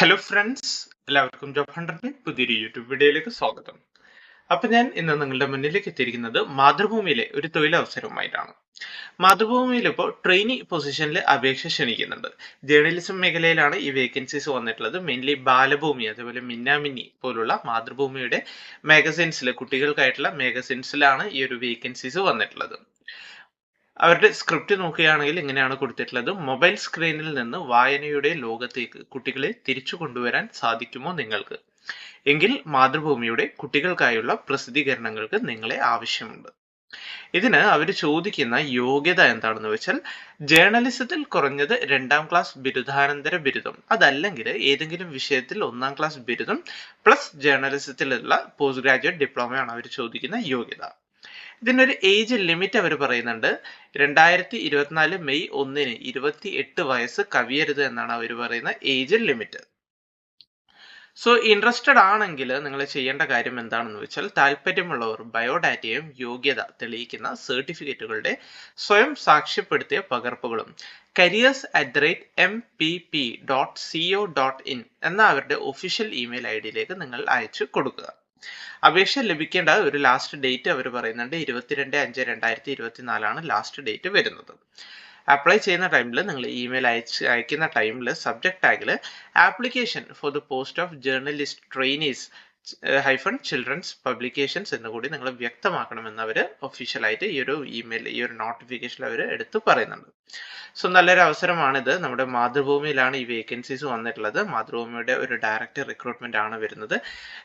Hello friends എല്ലാവർക്കും job ഹണ്ടറിന്റെ പുതിയൊരു യൂട്യൂബ് വീഡിയോയിലേക്ക് സ്വാഗതം. അപ്പൊ ഞാൻ ഇന്ന് നിങ്ങളുടെ മുന്നിലേക്ക് എത്തിയിരിക്കുന്നത് മാതൃഭൂമിയിലെ ഒരു തൊഴിലവസരവുമായിട്ടാണ്. മാതൃഭൂമിയിൽ ഇപ്പോൾ ട്രെയിനി പൊസിഷനിൽ അപേക്ഷ ക്ഷണിക്കുന്നുണ്ട്. ജേർണലിസം മേഖലയിലാണ് ഈ വേക്കൻസീസ് വന്നിട്ടുള്ളത്. മെയിൻലി ബാലഭൂമി അതേപോലെ മിന്നാമിന്നി പോലുള്ള മാതൃഭൂമിയുടെ മാഗസിൻസിൽ കുട്ടികൾക്കായിട്ടുള്ള മാഗസിൻസിലാണ് ഈ ഒരു വേക്കൻസീസ് വന്നിട്ടുള്ളത്. അവരുടെ സ്ക്രിപ്റ്റ് നോക്കുകയാണെങ്കിൽ ഇങ്ങനെയാണ് കൊടുത്തിട്ടുള്ളത്. മൊബൈൽ സ്ക്രീനിൽ നിന്ന് വായനയുടെ ലോകത്തേക്ക് കുട്ടികളെ തിരിച്ചു കൊണ്ടുവരാൻ സാധിക്കുമോ നിങ്ങൾക്ക്? എങ്കിൽ മാതൃഭൂമിയുടെ കുട്ടികൾക്കായുള്ള പ്രസിദ്ധീകരണങ്ങൾക്ക് നിങ്ങളെ ആവശ്യമുണ്ട്. ഇതിന് അവർ ചോദിക്കുന്ന യോഗ്യത എന്താണെന്ന് വെച്ചാൽ ജേർണലിസത്തിൽ കുറഞ്ഞത് രണ്ടാം ക്ലാസ് ബിരുദാനന്തര ബിരുദം അതല്ലെങ്കിൽ ഏതെങ്കിലും വിഷയത്തിൽ ഒന്നാം ക്ലാസ് ബിരുദം പ്ലസ് ജേർണലിസത്തിലുള്ള പോസ്റ്റ് ഗ്രാജുവേറ്റ് ഡിപ്ലോമയാണ് അവർ ചോദിക്കുന്ന യോഗ്യത. ഇതിനൊരു ഏജ് ലിമിറ്റ് അവർ പറയുന്നുണ്ട്. രണ്ടായിരത്തി ഇരുപത്തിനാല് മെയ് ഒന്നിന് ഇരുപത്തി എട്ട് വയസ്സ് കവിയരുത് എന്നാണ് അവർ പറയുന്ന ഏജ് ലിമിറ്റ് സോ ഇൻട്രസ്റ്റഡ് ആണെങ്കിൽ നിങ്ങൾ ചെയ്യേണ്ട കാര്യം എന്താണെന്ന് വെച്ചാൽ താല്പര്യമുള്ളവർ ബയോഡാറ്റയും യോഗ്യത തെളിയിക്കുന്ന സർട്ടിഫിക്കറ്റുകളുടെ സ്വയം സാക്ഷ്യപ്പെടുത്തിയ പകർപ്പുകളും careers at the rate M P P dot C O dot in എന്ന അവരുടെ ഒഫീഷ്യൽ ഇമെയിൽ ഐ ഡിയിലേക്ക് നിങ്ങൾ അയച്ചു കൊടുക്കുക. അപേക്ഷ ലഭിക്കേണ്ട ഒരു ലാസ്റ്റ് ഡേറ്റ് അവർ പറയുന്നുണ്ട്. ഇരുപത്തിരണ്ട് അഞ്ച് രണ്ടായിരത്തി ഇരുപത്തിനാലാണ് ലാസ്റ്റ് ഡേറ്റ് വരുന്നത്. അപ്ലൈ ചെയ്യുന്ന ടൈമിൽ നിങ്ങൾ ഇമെയിൽ അയച്ച് അയക്കുന്ന ടൈമിൽ subject ടാഗിൽ application for the post of journalist trainees hyphen children's publications എന്ന് കൂടി നിങ്ങൾ വ്യക്തമാക്കണമെന്ന് അവർ ഒഫീഷ്യലായിട്ട് ഈ ഒരു ഇമെയിൽ ഈ ഒരു നോട്ടിഫിക്കേഷൻ അവർ എടുത്ത് പറയുന്നുണ്ട്. സോ നല്ലൊരു അവസരമാണിത്. നമ്മുടെ മാതൃഭൂമിയിലാണ് ഈ വേക്കൻസീസ് വന്നിട്ടുള്ളത്. മാതൃഭൂമിയുടെ ഒരു ഡയറക്റ്റ് റിക്രൂട്ട്മെന്റ് ആണ് വരുന്നത്.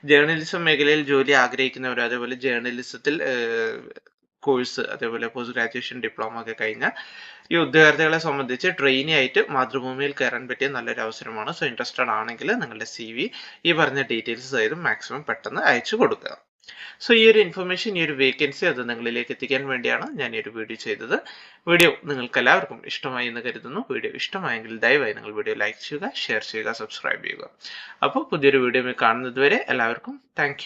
ജേർണലിസം മേഖലയിൽ ജോലി ആഗ്രഹിക്കുന്നവർ അതേപോലെ ജേർണലിസത്തിൽ കോഴ്സ് അതേപോലെ പോസ്റ്റ് ഗ്രാജുവേഷൻ ഡിപ്ലോമ ഒക്കെ കഴിഞ്ഞ ഈ ഉദ്യോഗാർത്ഥികളെ സംബന്ധിച്ച് ട്രെയിനി ആയിട്ട് മാതൃഭൂമിയിൽ കയറാൻ പറ്റിയ നല്ലൊരു അവസരമാണ്. സോ ഇൻട്രസ്റ്റഡ് ആണെങ്കിൽ നിങ്ങളുടെ സി വി ഈ പറഞ്ഞ ഡീറ്റെയിൽസ് സഹിതം മാക്സിമം പെട്ടെന്ന് അയച്ചു കൊടുക്കുക. സോ ഈ ഒരു ഇൻഫർമേഷൻ ഈ ഒരു വേക്കൻസി അത് നിങ്ങളിലേക്ക് എത്തിക്കാൻ വേണ്ടിയാണ് ഞാൻ ഈ ഒരു വീഡിയോ ചെയ്തത്. വീഡിയോ നിങ്ങൾക്ക് എല്ലാവർക്കും ഇഷ്ടമായി എന്ന് കരുതുന്നു. വീഡിയോ ഇഷ്ടമായെങ്കിൽ ദയവായി നിങ്ങൾ വീഡിയോ ലൈക്ക് ചെയ്യുക ഷെയർ ചെയ്യുക സബ്സ്ക്രൈബ് ചെയ്യുക. അപ്പോൾ പുതിയൊരു വീഡിയോ കാണുന്നത് വരെ എല്ലാവർക്കും താങ്ക്